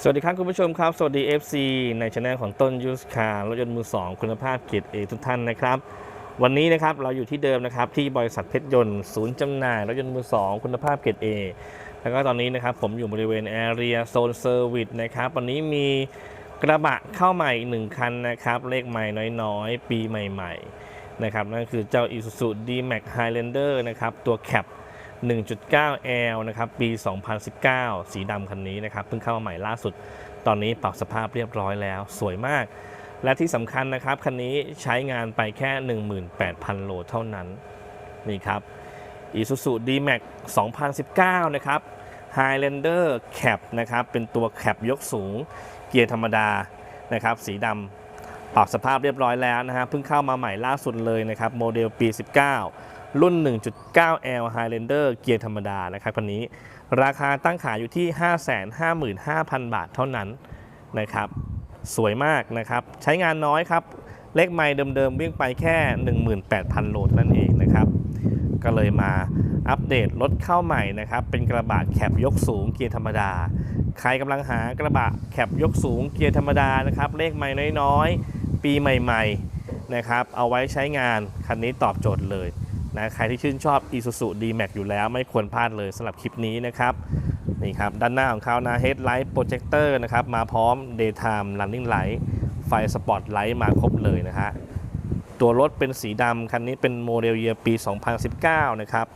สวัสดีครับคุณผู้ชมครับ สวัสดี FC ในช anel ของต้นยูสคารรถยนต์มือ2คุณภาพเกียรติเอทุกท่านนะครับ วันนี้นะครับเราอยู่ที่เดิมนะครับที่บริษัทเพชรยนต์ศูนย์จำหน่ายรถยนต์มือ2คุณภาพเกียรติเอแล้วก็ตอนนี้นะครับผมอยู่บริเวณแอเรียโซนเซอร์วิสนะครับวันนี้มีกระบะเข้าใหม่หนึ่งคันนะครับเลขใหม่น้อยๆ ปีใหม่ๆนะครับนั่นคือเจ้า Isuzu D-Max Highlander นะครับตัวแคป 1.9L นะครับ ปี 2019 สีดำคันนี้นะครับ เพิ่งเข้ามาใหม่ล่าสุด ตอนนี้ปรับสภาพเรียบร้อยแล้ว สวยมาก และที่สำคัญนะครับ คันนี้ใช้งานไปแค่ 18,000 โลเท่านั้น นี่ครับ Isuzu D-Max 2019 นะครับ Highlander Cap นะครับ เป็นตัวแคปยกสูง เกียร์ธรรมดา นะครับ สีดำปรับสภาพเรียบร้อยแล้วนะฮะ เพิ่งเข้ามาใหม่ล่าสุดเลยนะครับ โมเดลปี 19 รุ่น 1.9L Highlander เกียร์ธรรมดานะครับคันนี้ ราคาตั้งขายอยู่ที่ 555,000 บาทเท่านั้นนะครับ สวยมากนะครับ ใช้งานน้อยครับ เลขไมล์เดิมๆวิ่งไปแค่ 18,000โลเท่านั้นเองนะครับ ก็เลยมาอัปเดตรถเข้าใหม่นะครับ เป็นกระบะแคปยกสูงเกียร์ธรรมดา ใครกำลังหากระบะแคปยกสูงเกียร์ธรรมดานะครับ เลขไมล์น้อยๆ ปีใหม่ ๆนะครับ เอาไว้ใช้งานคันนี้ตอบโจทย์เลย นะใครที่ชื่นชอบ Isuzu D-Max อยู่แล้วไม่ควรพลาดเลยสำหรับคลิปนี้นะครับนี่ครับ ด้านหน้าของเขานะ Headlight Projector นะครับ มาพร้อม Daytime Running Light ไฟสปอตไลท์มาครบเลยนะฮะตัวรถเป็นสีดำคันนี้เป็นโมเดลเยียปี 2019 นะครับ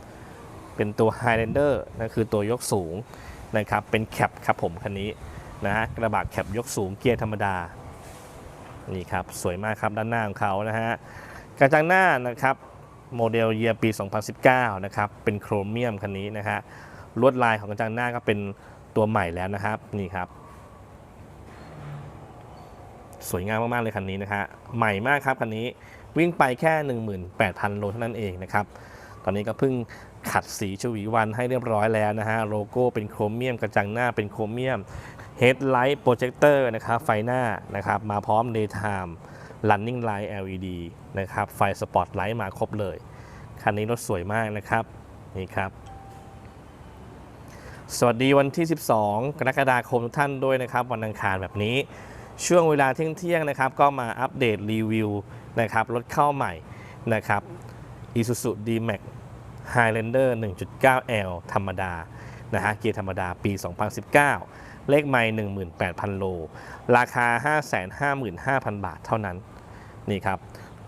เป็นตัว Highlander นั่นคือตัวยกสูงนะครับ เป็นแคปครับผมคันนี้นะฮะกระบะแคปยกสูงเกียร์ธรรมดา นี่ครับ สวยมากครับด้านหน้าของเขานะฮะกระจังหน้านะครับ โมเดลเยียปี 2019 นะครับ เป็นโครเมียมคันนี้นะฮะ ลวดลายของกระจังหน้าก็เป็นตัวใหม่แล้วนะครับ นี่ครับ สวยงามมาก ๆ เลยคันนี้นะฮะ ใหม่มากครับคันนี้ วิ่งไปแค่ 18,000 โลเท่านั้นเองนะครับ ตอนนี้ก็เพิ่งขัดสีชวีวันให้เรียบร้อยแล้วนะฮะ โลโก้เป็นโครเมียม กระจังหน้าเป็นโครเมียม Headlight Projector นะครับ ไฟหน้านะครับ มาพร้อม Daytime Running Light LED นะครับไฟสปอตไลท์มาครบเลย คันนี้รถสวยมากนะครับ นี่ครับ สวัสดีวันที่ 12 กรกฎาคมทุกท่านด้วยนะครับ วันอังคารแบบนี้ ช่วงเวลาเที่ยงๆนะครับ ก็มาอัปเดตรีวิวนะครับรถเข้าใหม่นะครับ Isuzu D-Max Highlander 1.9L ธรรมดานะฮะเกียร์ธรรมดาปี 2019 เลขไม่18,000โล ราคา555,000บาทเท่านั้นนี่ครับ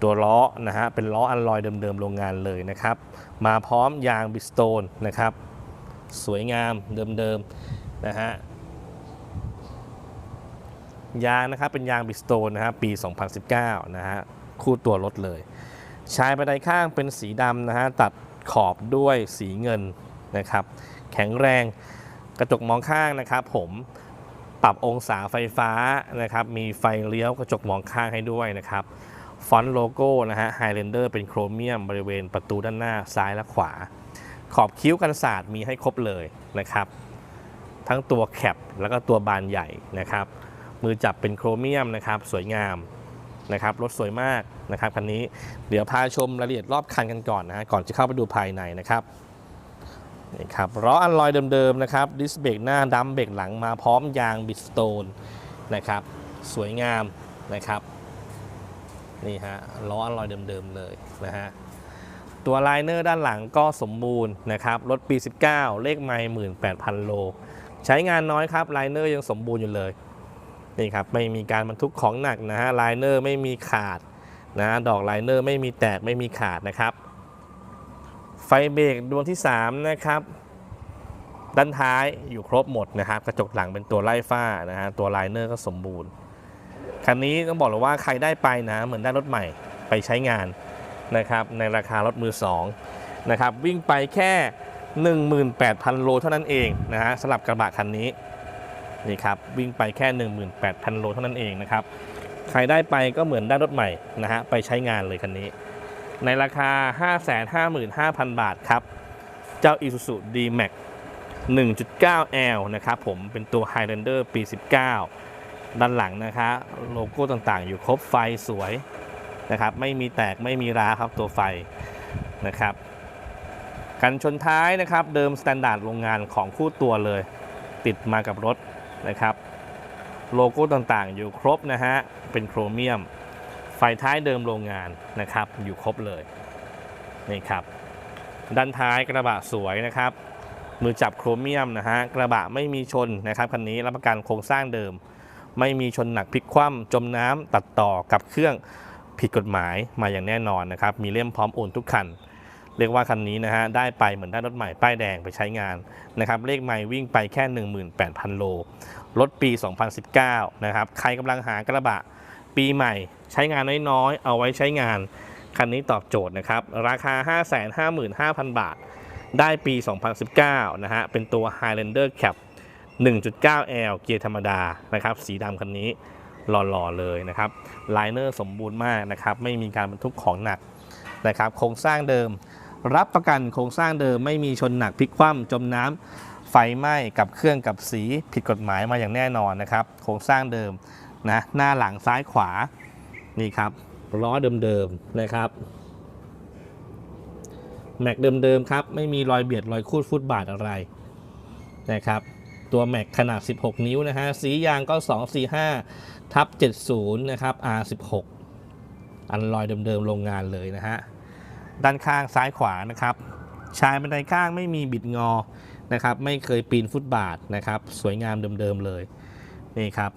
ตัวล้อนะฮะเป็นล้ออัลลอยเดิมๆโรงงานเลยนะครับ มาพร้อมยางบิสโตนนะครับ สวยงามเดิมๆนะฮะยางนะครับเป็นยางบิสโตนนะครับปี 2019 นะฮะคู่ตัวรถเลยชายบันไดข้างเป็นสีดำนะฮะตัดขอบด้วยสีเงินนะครับ แข็งแรง กระจกมองข้างนะครับ ผมปรับองศาไฟฟ้านะครับ มีไฟเลี้ยวกระจกมองข้างให้ด้วยนะครับ ฟอนต์โลโก้นะฮะไฮเลนเดอร์เป็นโครเมียมบริเวณประตูด้านหน้าซ้ายและขวา ขอบคิ้วกันศาสตร์มีให้ครบเลยนะครับ ทั้งตัวแคปแล้วก็ตัวบานใหญ่นะครับ มือจับเป็นโครเมียมนะครับ สวยงามนะครับรถสวยมากนะครับคันนี้เดี๋ยวพาชมรายละเอียดรอบคันกันก่อนนะฮะก่อนจะเข้าไปดูภายในนะครับ นี่ครับล้ออัลลอยเดิมๆนะครับดิสเบรกหน้าดัมเบรกหลังมาพร้อมยางบิสโตนนะครับสวยงามนะครับนี่ฮะล้ออัลลอยเดิมๆเลยนะฮะตัวไลเนอร์ด้านหลังก็สมบูรณ์นะครับรถปี 19 เลขไมล์18,000โล ใช้งานน้อยครับไลเนอร์ยังสมบูรณ์อยู่เลยนี่ครับไม่มีการบรรทุกของหนักนะฮะไลเนอร์ไม่มีขาดนะดอกไลเนอร์ไม่มีแตกไม่มีขาดนะครับ ไฟเบรกดวงที่ 3 นะครับ ด้านท้ายอยู่ครบหมดนะครับ กระจกหลังเป็นตัวไล่ฝ้านะฮะตัวไลเนอร์ก็สมบูรณ์ คันนี้ต้องบอกเลยว่าใครได้ไปนะ เหมือนได้รถใหม่ไปใช้งานนะครับ ในราคารถมือ2นะครับ วิ่งไปแค่ 18,000 โลเท่านั้นเองนะฮะสำหรับกระบะคันนี้นี่ครับวิ่งไปแค่ 18,000 โลเท่านั้นเองนะครับ ใครได้ไปก็เหมือนได้รถใหม่นะฮะไปใช้งานเลยคันนี้ ในราคา 555,000 บาทครับ เจ้า Isuzu D-Max 1.9L นะครับผมเป็นตัว Highlander ปี 19 ด้านหลังนะคะโลโก้ต่างๆ อยู่ครบไฟสวยนะครับ ไม่มีแตกไม่มีร้าครับตัวไฟนะครับ กันชนท้ายนะครับ เดิมสแตนดาร์ดโรงงานของคู่ตัวเลย ติดมากับรถนะครับ โลโก้ต่างๆ อยู่ครบนะฮะ เป็นโครเมียม ไฟท้ายเดิมโรงงานนะครับ อยู่ครบเลยนี่ครับ ด้านท้ายกระบะสวยนะครับ มือจับโครเมียมนะฮะกระบะไม่มีชนนะครับคันนี้รับประกันโครงสร้างเดิม ไม่มีชนหนักพลิกคว่ำจมน้ำตัดต่อกับเครื่องผิดกฎหมายมาอย่างแน่นอนนะครับ มีเล่มพร้อมโอนทุกคัน เรียกว่าคันนี้นะฮะได้ไปเหมือนได้รถใหม่ป้ายแดงไปใช้งานนะครับเลขใหม่วิ่งไปแค่ 18,000 โล รถปี 2019 นะครับ ใครกำลังหากระบะ ปีใหม่ ใช้งานน้อยๆ เอาไว้ใช้งาน คันนี้ตอบโจทย์นะครับ ราคา 555,000 บาท ได้ปี 2019 นะฮะ เป็นตัว Highlander Cap 1.9L เกียร์ธรรมดานะครับ สีดำคันนี้หล่อๆเลยนะครับไลเนอร์สมบูรณ์มากนะครับ ไม่มีการบรรทุกของหนักนะครับ โครงสร้างเดิม รับประกันโครงสร้างเดิมไม่มีชนหนักพลิกคว่ำจมน้ำไฟไหม้กับเครื่องกับสีผิดกฎหมายมาอย่างแน่นอนนะครับ โครงสร้างเดิม นะหน้าหลังซ้ายขวานี่ครับล้อเดิมๆนะครับแม็กเดิมๆครับไม่มีรอยเบียดรอยคูดฟุตบาทอะไรนะครับตัวแม็กขนาด 16 นิ้วนะฮะสียางก็ 245ทับ70 นะครับ R16 อันลอยเดิมๆโรงงานเลยนะฮะด้านข้างซ้ายขวานะครับชายบันไดข้างไม่มีบิดงอนะครับไม่เคยปีนฟุตบาทนะครับสวยงามเดิมๆเลยนี่ครับ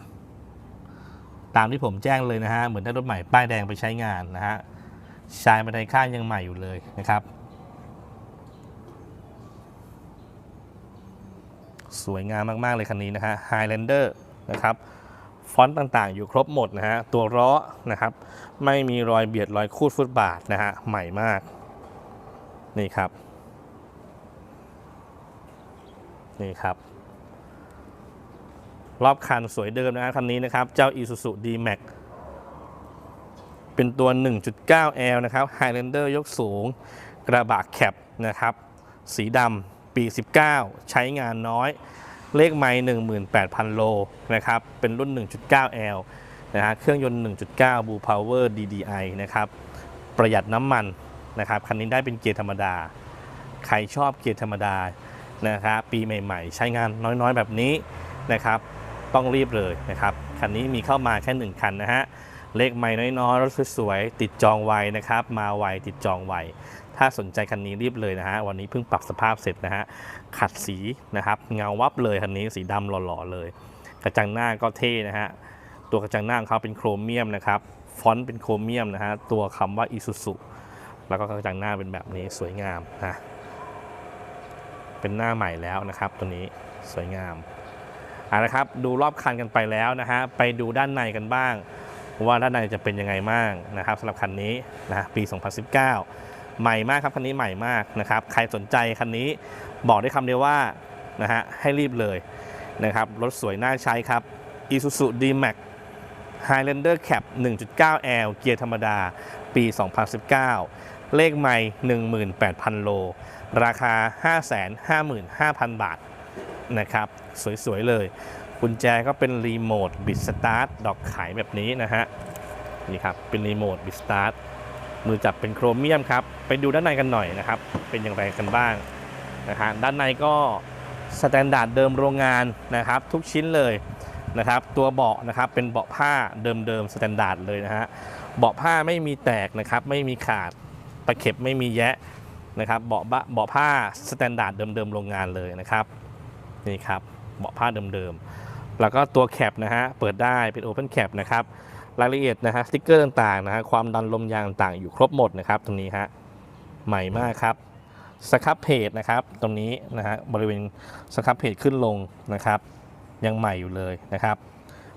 ตามที่ผมแจ้งเลยนะฮะเหมือนได้รถใหม่ป้ายแดงไปใช้งานนะฮะชายบันไดข้างยังใหม่อยู่เลยนะครับ สวยงามมาก ๆ เลยคันนี้นะฮะ Highlander นะครับฟอนต์ต่างๆ อยู่ครบหมดนะฮะ ตัวล้อนะครับ ไม่มีรอยเบียดรอยคูดฟุตบาทนะฮะ ใหม่มาก นี่ครับ นี่ครับ รอบคันสวยเดิมนะฮะคันนี้นะครับ เจ้า Isuzu D-Max เป็นตัว 1.9L นะครับ Highlander ยกสูง กระบะแคปนะครับ สีดำปี 19 ใช้งานน้อย เลขไมล์18,000 โลนะครับ เป็นรุ่น 1.9L นะฮะ เครื่องยนต์ 1.9 Blue Power DDI นะครับ ประหยัดน้ำมันนะครับ คันนี้ได้เป็นเกียร์ธรรมดา ใครชอบเกียร์ธรรมดานะครับ ปีใหม่ ๆ ใช้งานน้อยๆ แบบนี้นะครับ ต้องรีบเลยนะครับคันนี้มีเข้ามาแค่1คันนะฮะเลขใหม่น้อยๆรถสวยๆติดจองไวนะครับ มาไวติดจองไวถ้าสนใจคันนี้รีบเลยนะฮะวันนี้เพิ่งปรับสภาพเสร็จนะฮะขัดสีนะครับเงาวับเลยคันนี้สีดำหล่อๆเลย กระจังหน้าก็เท่นะฮะตัวกระจังหน้าของเขาเป็นโครเมียมนะครับฟอนต์เป็นโครเมียมนะฮะตัวคำว่า Isuzu แล้วก็กระจังหน้าเป็นแบบนี้สวยงามนะเป็นหน้าใหม่แล้วนะครับ ตัวนี้สวยงาม อาละครับดูรอบคันกันไปแล้วนะฮะไปดูด้านในกันบ้าง ว่าด้านในจะเป็นยังไงบ้างนะครับสำหรับคันนี้นะปี 2019 ใหม่มากครับคันนี้ใหม่มากนะครับใครสนใจคันนี้บอกได้คำเดียวว่านะฮะให้รีบเลยนะครับรถสวยน่าใช้ครับ Isuzu D-Max Highlander Cap 1.9L เกียร์ธรรมดา ปี 2019 เลขใหม่ 18,000 โล ราคา 555,000 บาท นะครับ สวย ๆ เลย กุญแจก็เป็นรีโมทบิดสตาร์ทดอกไขแบบนี้นะฮะนี่ครับเป็นรีโมทบิดสตาร์ทมือจับเป็นโครเมียมครับไปดูด้านในกันหน่อยนะครับ เป็นอย่างไรกันบ้างนะฮะด้านในก็สแตนดาร์ดเดิมโรงงานนะครับ ทุกชิ้นเลยนะครับ ตัวเบาะนะครับเป็นเบาะผ้าเดิมๆสแตนดาร์ดเลยนะฮะเบาะผ้าไม่มีแตกนะครับ ไม่มีขาดตะเข็บไม่มีแยะนะครับเบาะบะเบาะผ้าสแตนดาร์ดเดิมๆโรงงานเลยนะครับ นี่ครับเบาะผ้าเดิมๆ แล้วก็ตัวแคปนะฮะเปิดได้เป็น Open Cap นะครับรายละเอียดนะฮะสติ๊กเกอร์ต่างๆนะฮะความดันลมยางต่างๆอยู่ครบหมดนะครับ ตรงนี้ฮะใหม่มากครับสครับเพจนะครับตรงนี้นะฮะบริเวณสครับเพจขึ้นลงนะครับ ยังใหม่อยู่เลยนะครับ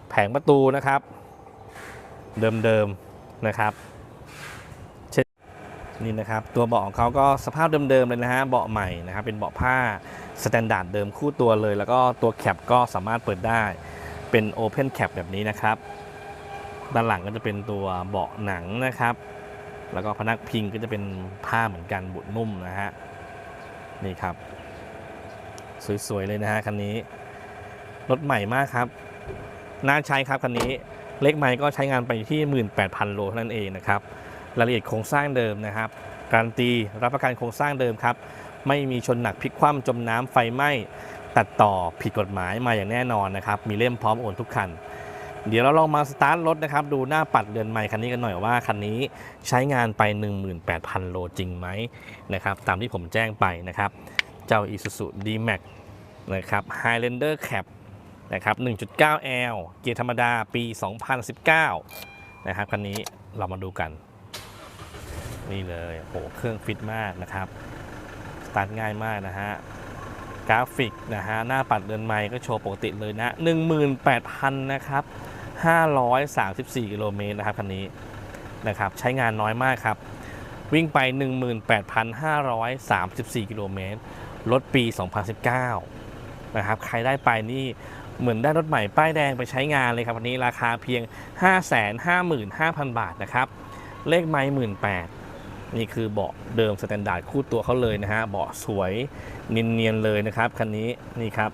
แผงประตูนะครับ เดิมๆนะครับ นี่นะครับตัวเบาะของเขาก็สภาพเดิมๆเลยนะฮะเบาะใหม่นะครับเป็นเบาะผ้าสแตนดาร์ดเดิมคู่ตัวเลย แล้วก็ตัวแคปก็สามารถเปิดได้เป็น Open Cap แบบนี้นะครับด้านหลังก็จะเป็นตัวเบาะหนังนะครับ แล้วก็พนักพิงก็จะเป็นผ้าเหมือนกันบุดนุ่มนะฮะนี่ครับ สวยๆเลยนะฮะคันนี้รถใหม่มากครับน่าใช้ครับคันนี้เล็กใหม่ก็ใช้งานไปที่ 18,000 โลเท่านั้นเองนะครับ รายละเอียดโครงสร้างเดิมนะครับ การันตีรับประกันโครงสร้างเดิมครับ ไม่มีชนหนักพลิกคว่ำจมน้ำไฟไหม้ตัดต่อผิดกฎหมายมาอย่างแน่นอนนะครับ มีเล่มพร้อมโอนทุกคัน เดี๋ยวเราลองมาสตาร์ทรถนะครับ ดูหน้าปัดเรือนใหม่คันนี้กันหน่อยว่าคันนี้ใช้งานไป 18,000 โลจริงไหมนะครับตามที่ผมแจ้งไปนะครับ เจ้า Isuzu D-Max นะครับ Highlander Cap นะครับ 1.9L เกียร์ธรรมดาปี 2019 นะครับคันนี้เรามาดูกัน นี่เลยโหเครื่องฟิตมากนะครับสตาร์ทง่ายมากนะฮะกราฟิกนะฮะหน้าปัดเดินไม้ก็โชว์ปกติเลยนะ18,000นะครับ534กิโลเมตรนะครับคันนี้นะครับใช้งานน้อยมากครับ วิ่งไป 18,534กิโลเมตรรถปี 2019นะครับใครได้ไปนี่เหมือนได้รถใหม่ป้ายแดงไปใช้งานเลยครับวันนี้ราคาเพียง 555,000 บาทนะครับ เลขไม้18,000นี่ นี่คือเบาะเดิมสแตนดาร์ดคู่ตัวเขาเลยนะฮะเบาะสวยเนียนๆเลยนะครับคันนี้นี่ครับ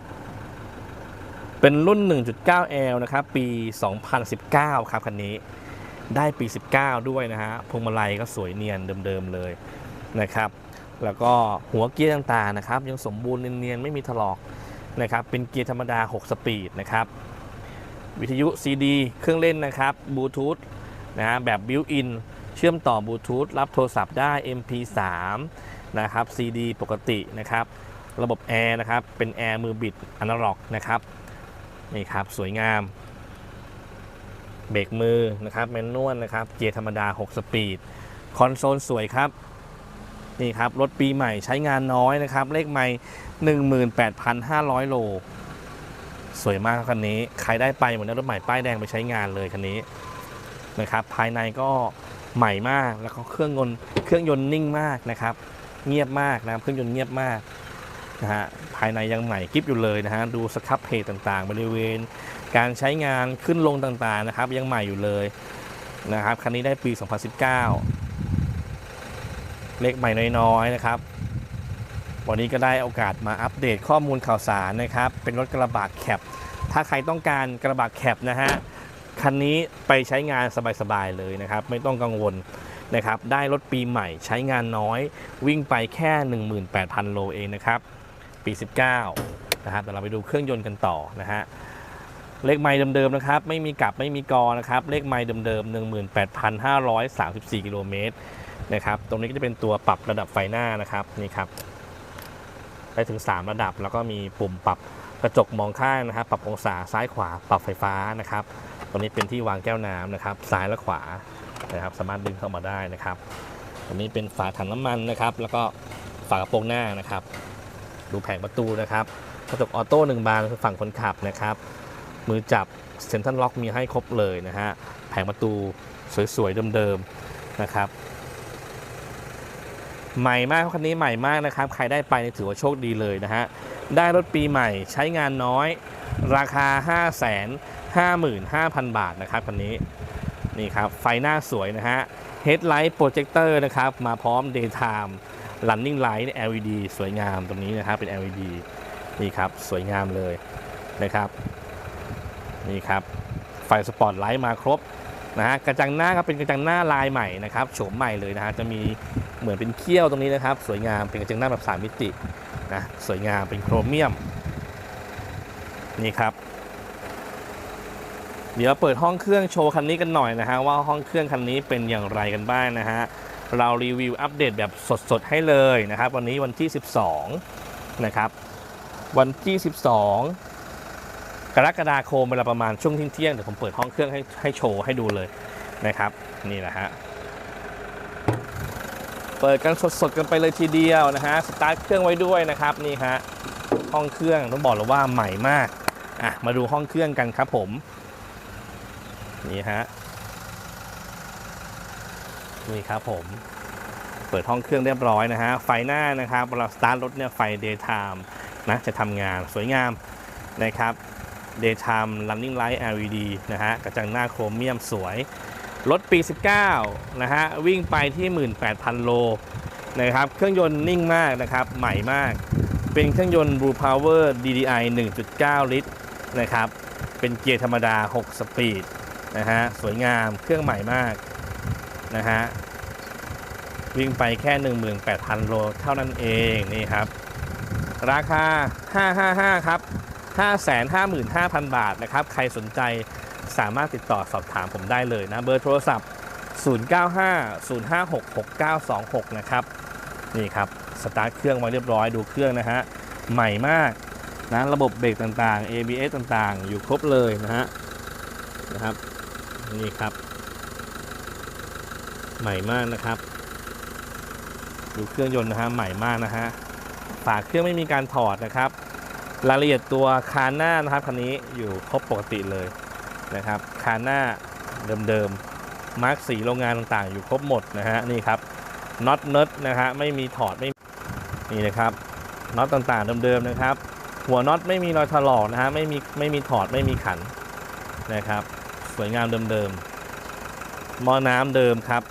เป็นรุ่น 1.9L นะครับปี 2019 ครับคันนี้ได้ปี 19 ด้วยนะฮะพวงมาลัยก็สวยเนียนเดิมๆเลยนะครับ แล้วก็หัวเกียร์ต่างๆนะครับ ยังสมบูรณ์เนียนๆไม่มีถลอกนะครับเป็นเกียร์ธรรมดา 6 สปีดนะครับวิทยุ CD เครื่องเล่นนะครับบลูทูธนะฮะแบบบิวอิน เชื่อมต่อบลูทูธรับโทรศัพท์ได้ MP3 นะครับ CD ปกตินะครับ ระบบแอร์นะครับ เป็นแอร์มือบิดอนาล็อกนะครับ นี่ครับ สวยงาม เบรกมือนะครับ แมนนวลนะครับ เกียร์ธรรมดา 6 สปีด คอนโซลสวยครับ นี่ครับ รถปีใหม่ใช้งานน้อยนะครับ เลขใหม่18,500 โล สวยมากครับคันนี้ ใครได้ไปเหมือนได้รถใหม่ป้ายแดงไปใช้งานเลยคันนี้นะครับ ภายในก็ ใหม่มากแล้วก็เครื่องยนต์เครื่องยนต์นิ่งมากนะครับ เงียบมากนะครับเครื่องยนต์เงียบมากนะฮะภายในยังใหม่กริฟอยู่เลยนะฮะดูสครับเพจต่างๆ บริเวณ การใช้งานขึ้นลงต่างๆนะครับ ยังใหม่อยู่เลยนะครับคันนี้ได้ปี 2019 เลขใหม่น้อยๆนะครับ วันนี้ก็ได้โอกาสมาอัปเดตข้อมูลข่าวสารนะครับ เป็นรถกระบะแคปถ้าใครต้องการกระบะแคปนะฮะ คันนี้ไปใช้งานสบายๆเลยนะครับ ไม่ต้องกังวลนะครับ ได้รถปีใหม่ใช้งานน้อย วิ่งไปแค่ 18,000 โลเองนะครับ ปี 19 นะครับแต่เราไปดูเครื่องยนต์กันต่อนะฮะเลขไมล์เดิมๆนะครับ ไม่มีกลับไม่มีกอนะครับ เลขไมล์เดิมๆ 18,534 กิโลเมตรนะครับ ตรงนี้ก็จะเป็นตัวปรับระดับไฟหน้านะครับนี่ครับได้ถึง 3 ระดับแล้วก็มีปุ่มปรับกระจกมองข้างนะครับ ปรับองศาซ้ายขวา ปรับไฟฟ้านะครับ ตรงนี้เป็นที่วางแก้วน้ำนะครับ ซ้ายและขวานะครับ สามารถดึงเข้ามาได้นะครับตรงนี้เป็นฝาถังน้ำมันนะครับ แล้วก็ฝากระโปรงหน้านะครับ ดูแผงประตูนะครับกระจกออโต้หนึ่งบานคือฝั่งคนขับนะครับ มือจับเซ็นทรัลล็อกมีให้ครบเลยนะฮะแผงประตูสวยๆเดิมๆนะครับใหม่มากคันนี้ใหม่มากนะครับ ใครได้ไปถือว่าโชคดีเลยนะฮะ ได้รถปีใหม่ใช้งานน้อย ราคา5 5 5 5 0 0 0 บาทนะครับคันนี้นี่ครับไฟหน้าสวยนะฮะ Headlight Projector นะครับ มาพร้อม Daytime Running Light LED สวยงามตรงนี้นะครับเป็น LED นี่ครับ สวยงามเลยนะครับ นี่ครับ ไฟสปอตไลท์มาครบนะฮะกระจังหน้าครับเป็นกระจังหน้าลายใหม่นะครับโฉมใหม่เลยนะฮะจะมีเหมือนเป็นเขี้ยวตรงนี้นะครับ สวยงามเป็นกระจังหน้าแบบ3มิตินะสวยงามเป็นโครเมียมนี่ครับ เดี๋ยวเปิดห้องเครื่องโชว์คันนี้กันหน่อยนะฮะว่าห้องเครื่องคันนี้เป็นอย่างไรกันบ้างนะฮะเรารีวิวอัปเดตแบบสดๆให้เลยนะครับ วันนี้วันที่ 12 นะครับ วันที่ 12 กรกฎาคมเวลาประมาณช่วงเที่ยงเดี๋ยวผมเปิดห้องเครื่องให้ให้โชว์ให้ดูเลยนะครับนี่แหละฮะเปิดกันสดๆกันไปเลยทีเดียวนะฮะสตาร์ทเครื่องไว้ด้วยนะครับนี่ฮะห้องเครื่องต้องบอกเลยว่าใหม่มากอะมาดูห้องเครื่องกันครับผม นี่ฮะนี่ครับผม เปิดห้องเครื่องเรียบร้อยนะฮะ ไฟหน้านะครับเราสตาร์ทรถเนี่ยไฟ daytime นะจะทำงานสวยงามนะครับ daytime running light LED นะฮะกระจังหน้าโครเมียมสวย รถปี 19 นะฮะ วิ่งไปที่ 18,000 โลนะครับ เครื่องยนต์นิ่งมากนะครับ ใหม่มาก เป็นเครื่องยนต์ Blue Power DDI 1.9 ลิตรนะครับ เป็นเกียร์ธรรมดา 6 สปีด นะฮะสวยงามเครื่องใหม่มากนะฮะวิ่งไปแค่ 18,000 โลเท่านั้นเองนี่ครับ ราคา 555 ครับ 555,000 บาทนะครับ ใครสนใจสามารถติดต่อสอบถามผมได้เลยนะ เบอร์โทรศัพท์ 0950566926 นะครับ นี่ครับ สตาร์ทเครื่องไว้เรียบร้อยดูเครื่องนะฮะ ใหม่มากนะ ระบบเบรกต่างๆ ABS ต่างๆ อยู่ครบเลยนะฮะนะครับ นี่ครับ ใหม่มากนะครับ ดูเครื่องยนต์นะฮะใหม่มากนะฮะฝาเครื่องไม่มีการถอดนะครับ รายละเอียดตัวคานหน้านะครับคันนี้อยู่ครบปกติเลยนะครับคานหน้าเดิมๆมาร์กสีโรงงานต่างๆ อยู่ครบหมดนะฮะนี่ครับน็อตเนิร์ดนะฮะไม่มีถอดไม่นี่นะครับน็อตต่างๆเดิมๆนะครับ หัวน็อตไม่มีรอยถลอกนะฮะไม่มีไม่มีถอดไม่มีขันนะครับ สวยงามเดิมๆหม้อน้ำเดิมครับ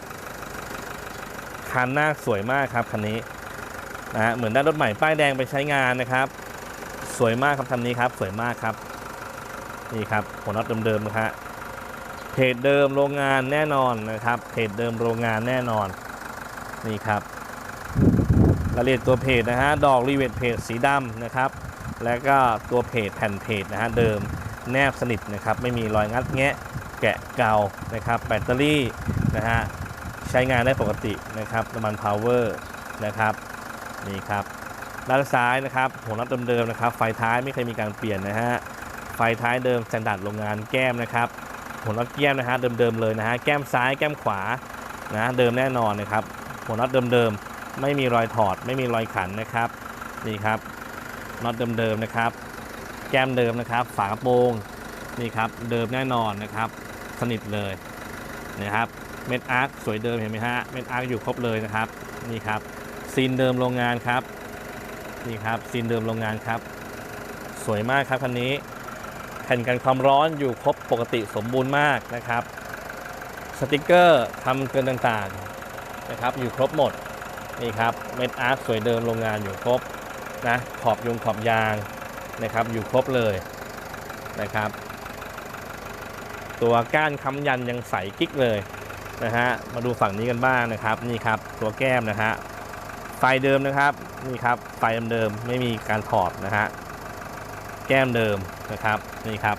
คันหน้าสวยมากครับคันนี้นะฮะเหมือนได้รถใหม่ป้ายแดงไปใช้งานนะครับ สวยมากครับคันนี้ครับสวยมากครับ นี่ครับหัวน็อตเดิมๆนะฮะเพจเดิมโรงงานแน่นอนนะครับเพจเดิมโรงงานแน่นอนนี่ครับรายละเอียดตัวเพจนะฮะดอกรีเวทเพจสีดำนะครับ แล้วก็ตัวเพจแผ่นเพจนะฮะเดิม แนบสนิทนะครับไม่มีรอยงัดแงะแกะเกานะครับแบตเตอรี่นะฮะใช้งานได้ปกตินะครับน้ำมันพาวเวอร์นะครับนี่ครับด้านซ้ายนะครับหัวน็อตเดิมๆนะครับ ไฟท้ายไม่เคยมีการเปลี่ยนนะฮะไฟท้ายเดิมสแตนดาร์ดโรงงานแก้มนะครับหัวน็อตแก้มนะฮะเดิมๆเลยนะฮะแก้มซ้ายแก้มขวานะเดิมแน่นอนนะครับหัวน็อตเดิมๆไม่มีรอยถอด ไม่มีรอยขันนะครับนี่ครับน็อตเดิมๆนะครับ แก้มเดิมนะครับ ฝากระโปรงนี่ครับเดิมแน่นอนนะครับ สนิทเลยนะครับเม็ดอาร์คสวยเดิมเห็นไหมฮะเม็ดอาร์คอยู่ครบเลยนะครับนี่ครับซีนเดิมโรงงานครับนี่ครับซีนเดิมโรงงานครับ สวยมากครับคันนี้แผ่นกันความร้อนอยู่ครบปกติสมบูรณ์มากนะครับสติกเกอร์ทำเกินต่างๆนะครับ อยู่ครบหมดนี่ครับเม็ดอาร์คสวยเดิมโรงงานอยู่ครบนะขอบยงขอบยาง นะครับอยู่ครบเลยนะครับ ตัวก้านค้ำยันยังใสกิ๊กเลยนะฮะมาดูฝั่งนี้กันบ้างนะครับนี่ครับตัวแก้มนะฮะไฟเดิมนะครับนี่ครับไฟเดิมไม่มีการถอดนะฮะแก้มเดิมนะครับนี่ครับ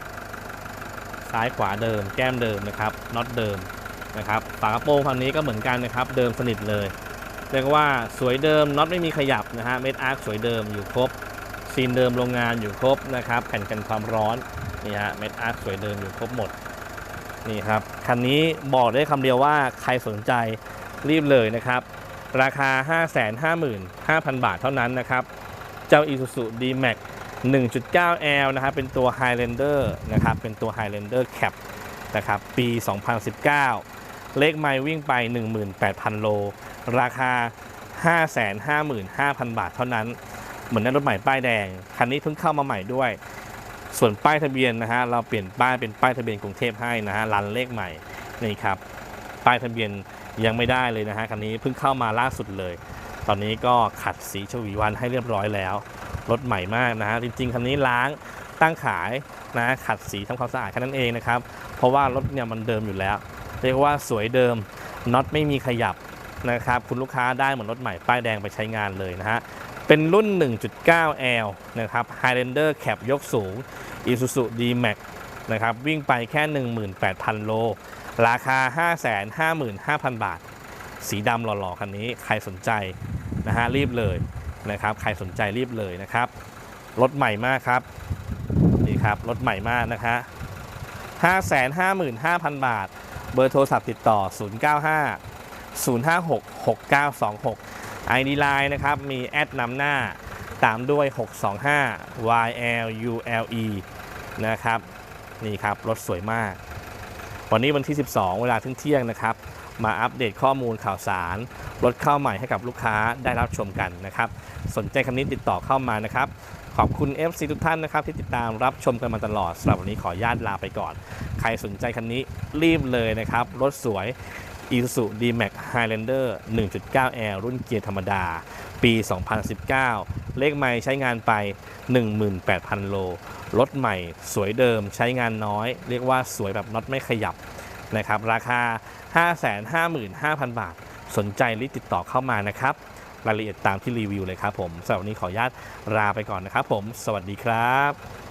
ซ้ายขวาเดิม แก้มเดิมนะครับน็อตเดิมนะครับฝากระโปรงฝั่งนี้ก็เหมือนกันนะครับ เดิมสนิทเลย เรียกว่าสวยเดิมน็อตไม่มีขยับนะฮะเม็ดอาร์คสวยเดิมอยู่ครบ ซีนเดิมโรงงานอยู่ครบนะครับ แผ่นกันความร้อนนี่ฮะเม็ดอาร์คสวยเดิมอยู่ครบหมดนี่ครับคันนี้บอกได้คำเดียวว่าใครสนใจรีบเลยนะครับ ราคา 555,000 บาทเท่านั้นนะครับ เจ้า Isuzu D-Max 1.9L นะครับเป็นตัว Highlander นะครับเป็นตัว Highlander Cap นะครับปี 2019 เลขไมล์วิ่งไป 18,000 โล ราคา 555,000 บาทเท่านั้น เหมือนได้รถใหม่ป้ายแดง คันนี้เพิ่งเข้ามาใหม่ด้วย ส่วนป้ายทะเบียนนะฮะ เราเปลี่ยนป้ายเป็นป้ายทะเบียนกรุงเทพให้นะฮะ รันเลขใหม่ นี่ครับ ป้ายทะเบียนยังไม่ได้เลยนะฮะ คันนี้เพิ่งเข้ามาล่าสุดเลย ตอนนี้ก็ขัดสีชวีวันให้เรียบร้อยแล้ว รถใหม่มากนะฮะ จริงๆคันนี้ล้างตั้งขายนะขัดสีทำความสะอาดแค่นั้นเองนะครับ เพราะว่ารถเนี่ยมันเดิมอยู่แล้ว เรียกว่าสวยเดิมน็อตไม่มีขยับนะครับ คุณลูกค้าได้เหมือนรถใหม่ป้ายแดงไปใช้งานเลยนะฮะ เป็นรุ่น 1.9L นะครับ Highlander Cap ยกสูง Isuzu D-Max นะครับวิ่งไปแค่ 18,000 โล ราคา 555,000 บาท สีดำหล่อๆ คันนี้ใครสนใจนะฮะรีบเลยนะครับใครสนใจรีบเลยนะครับ รถใหม่มากครับ นี่ครับ รถใหม่มากนะคะ555,000 บาท เบอร์โทรศัพท์ติดต่อ 095 056 6926 ID Line นะครับ มีแอดนำหน้าตามด้วย 625 YLULE นะครับ นี่ครับ รถสวยมาก วันนี้วันที่ 12 เวลาเที่ยงนะครับ มาอัปเดตข้อมูลข่าวสาร รถเข้าใหม่ให้กับลูกค้าได้รับชมกันนะครับ สนใจคำนี้ติดต่อเข้ามานะครับ ขอบคุณ FC ทุกท่านนะครับ ที่ติดตามรับชมกันมาตลอดสำหรับวันนี้ขออนุญาตลาไปก่อน ใครสนใจคันนี้รีบเลยนะครับ รถสวย Isuzu D-Max Highlander 1.9L รุ่นเกียร์ธรรมดา ปี 2019 เลขไม่ใช้งานไป 18,000 โล รถใหม่สวยเดิมใช้งานน้อย เรียกว่าสวยแบบน็อตไม่ขยับนะครับ ราคา 555,000 บาท สนใจรีบติดต่อเข้ามานะครับ รายละเอียดตามที่รีวิวเลยครับผมสำหรับวันนี้ขออนุญาตลาไปก่อนนะครับผม สวัสดีครับ